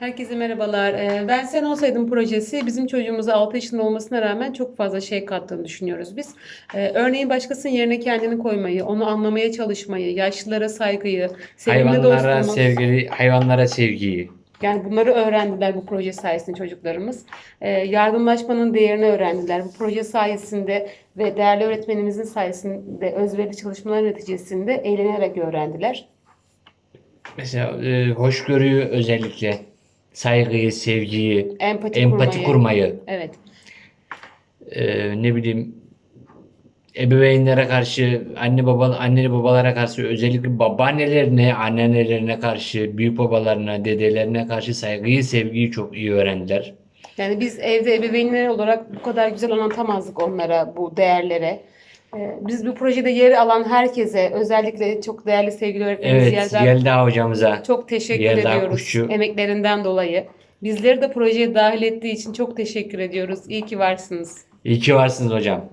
Herkese merhabalar. Ee, Ben Sen Olsaydın projesi bizim çocuğumuza 6 yaşında olmasına rağmen çok fazla şey kattığını düşünüyoruz biz. Ee, Örneğin başkasının yerine kendini koymayı, onu anlamaya çalışmayı, yaşlılara saygıyı, sevimli Hayvanlara sevgili, hayvanlara sevgiyi. Yani bunları öğrendiler bu proje sayesinde çocuklarımız. Ee, yardımlaşmanın değerini öğrendiler. Bu proje sayesinde ve değerli öğretmenimizin sayesinde özverili çalışmalar neticesinde eğlenerek öğrendiler. Mesela e, hoşgörüyü özellikle, saygıyı, sevgiyi, Empati, empati kurmayı, Evet. e, ne bileyim ebeveynlere karşı, anne baba anneli babalara karşı özellikle babaannelerine, anneannelerine karşı, büyük babalarına, dedelerine karşı saygıyı, sevgiyi çok iyi öğrendiler. Yani biz evde ebeveynler olarak bu kadar güzel anlatamazdık onlara bu değerlere. Ee, Biz bu projede yer alan herkese özellikle çok değerli sevgili öğretmenimiz Evet, Yelda Yelda hocamıza çok teşekkür Yelda ediyoruz Kuşçu. emeklerinden dolayı. Bizleri de projeye dahil ettiği için çok teşekkür ediyoruz. İyi ki varsınız. iyi ki varsınız hocam.